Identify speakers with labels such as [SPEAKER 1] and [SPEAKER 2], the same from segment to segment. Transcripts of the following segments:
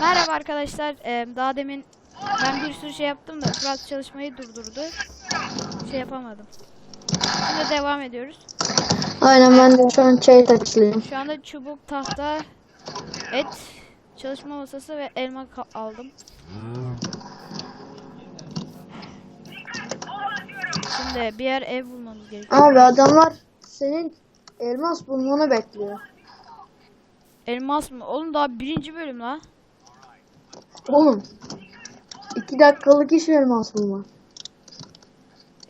[SPEAKER 1] Merhaba arkadaşlar. Ee, daha demin ben bir sürü şey yaptım da Fırat çalışmayı durdurdu. Şey yapamadım. Şimdi devam ediyoruz.
[SPEAKER 2] Aynen ben de şu an çay taçlıyım.
[SPEAKER 1] Şu anda çubuk, tahta, et, çalışma masası ve elma aldım. Şimdi bir yer ev bulmamız gerekiyor.
[SPEAKER 2] Abi adamlar senin elmas bulmanı bekliyor.
[SPEAKER 1] Elmas mı? Oğlum daha birinci bölüm la.
[SPEAKER 2] Oğlum. iki dakikalık iş elmas bulma.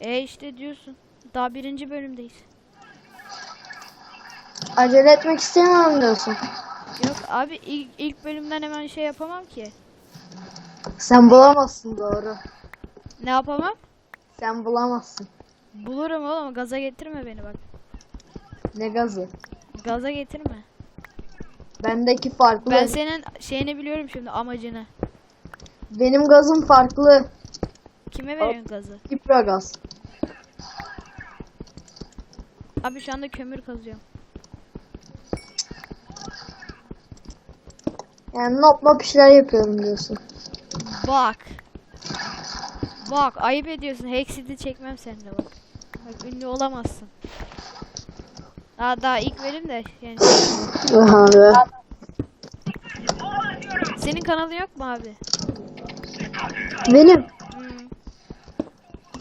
[SPEAKER 1] E işte diyorsun. Daha birinci bölümdeyiz.
[SPEAKER 2] Acele etmek istemiyorum diyorsun.
[SPEAKER 1] Yok abi ilk, ilk bölümden hemen şey yapamam ki.
[SPEAKER 2] Sen bulamazsın doğru.
[SPEAKER 1] Ne yapamam?
[SPEAKER 2] Sen bulamazsın.
[SPEAKER 1] Bulurum oğlum gaza getirme beni bak.
[SPEAKER 2] Ne gazı.
[SPEAKER 1] Gaza getirme.
[SPEAKER 2] Bendeki farklı.
[SPEAKER 1] Ben senin şeyini biliyorum şimdi amacını.
[SPEAKER 2] Benim gazım farklı.
[SPEAKER 1] Kime veriyorsun gazı?
[SPEAKER 2] Hipra gaz.
[SPEAKER 1] Abi şu anda kömür kazıyorum.
[SPEAKER 2] Yani nopla bir şeyler yapıyorum diyorsun.
[SPEAKER 1] Bak. Bak ayıp ediyorsun. Hexit'i çekmem seninle bak. Bak ünlü olamazsın. Daha daha ilk bölüm de yani.
[SPEAKER 2] Abi.
[SPEAKER 1] Senin kanalı yok mu abi?
[SPEAKER 2] Benim
[SPEAKER 1] Hmm,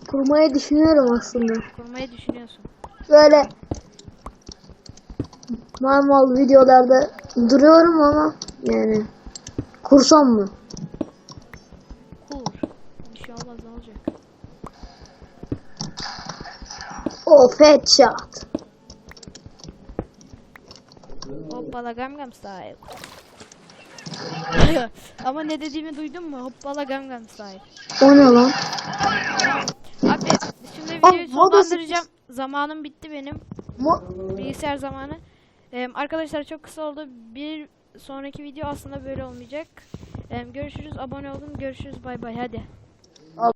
[SPEAKER 2] kurmayı düşünüyorum aslında.
[SPEAKER 1] kurmayı düşünüyorsun.
[SPEAKER 2] Böyle normal videolarda duruyorum ama yani kursam mı?
[SPEAKER 1] Kur. Bir şey olmaz ne olacak?
[SPEAKER 2] Of headshot.
[SPEAKER 1] Hoppala Gangnam Style. Ama ne dediğimi duydun mu? Hoppala Gangnam Style.
[SPEAKER 2] O ne lan?
[SPEAKER 1] Abi şimdi
[SPEAKER 2] Aa,
[SPEAKER 1] videoyu
[SPEAKER 2] moda
[SPEAKER 1] sonlandıracağım. Zamanım bitti benim.
[SPEAKER 2] Mo-
[SPEAKER 1] Bilgisayar zamanı. Ee, arkadaşlar çok kısa oldu. Bir sonraki video aslında böyle olmayacak. Ee, görüşürüz. Abone olun. Görüşürüz. Bay bay. Hadi.